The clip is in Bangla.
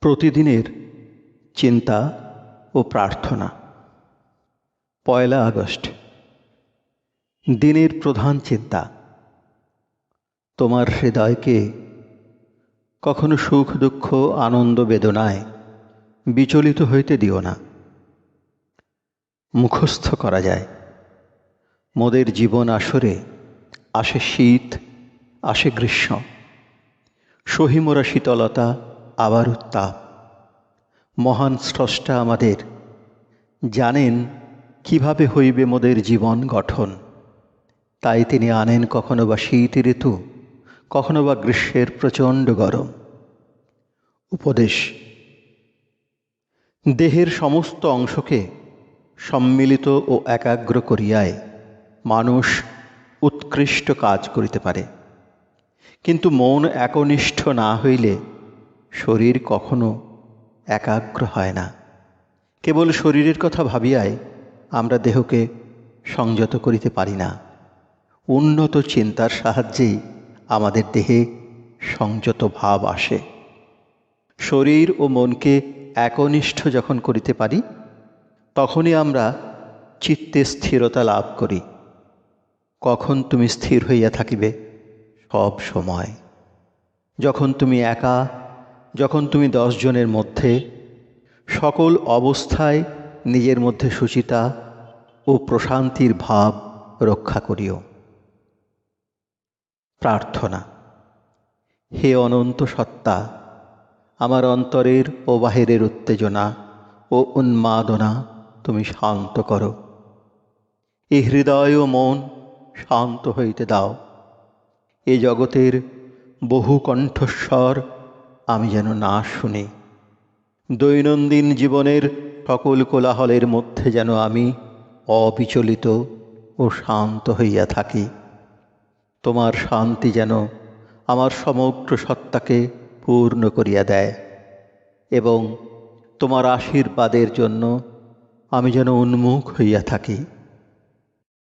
প্রতিদিনের চিন্তা ও প্রার্থনা। পয়লা আগস্ট, দিনের প্রধান চিন্তা। তোমার হৃদয়কে কখনো সুখ, দুঃখ, আনন্দ, বেদনায় বিচলিত হইতে দিও না। মুখস্থ করা যায়। মোদের জীবন আসরে আসে শীত, আসে গ্রীষ্ম। সহিমরা শীতলতা আবার উত্তাপ মহান স্রষ্টা আমাদের, জানেন কীভাবে হইবে মোদের জীবন গঠন। তাই তিনি আনেন কখনো বা শীত ঋতু, কখনো বা গ্রীষ্মের প্রচণ্ড গরম। উপদেশ, দেহের সমস্ত অংশকে সম্মিলিত ও একাগ্র করিয়ায় মানুষ উৎকৃষ্ট কাজ করিতে পারে। কিন্তু মন একনিষ্ঠ না হইলে শরীর কখনো একাগ্র হয় না। কেবল শরীরের কথা ভাবিয়াই আমরা দেহকে সংযত করিতে পারি না। উন্নত চিন্তার সাহায্যেই আমাদের দেহে সংযত ভাব আসে। শরীর ও মনকে একনিষ্ঠ যখন করিতে পারি, তখনই আমরা চিত্তে স্থিরতা লাভ করি। কখন তুমি স্থির হইয়া থাকিবে? সব সময়। যখন তুমি একা যখন তুমি দশজনের মধ্যে সকল অবস্থায় নিজের মধ্যে সুচিতা ও প্রশান্তির ভাব রক্ষা করিও। প্রার্থনা, হে অনন্ত সত্তা, আমার অন্তরের ও বাহিরের উত্তেজনা ও উন্মাদনা তুমি শান্ত করো। এ হৃদয় ও মন শান্ত হইতে দাও। এ জগতের বহু কণ্ঠস্বর আমি যেন না শুনি। দৈনন্দিন জীবনের সকল কোলাহলের মধ্যে যেন আমি অবিচলিত ও শান্ত হইয়া থাকি। তোমার শান্তি যেন আমার সমগ্র সত্তাকে পূর্ণ করিয়া দেয় এবং তোমার আশীর্বাদের জন্য আমি যেন উন্মুখ হইয়া থাকি।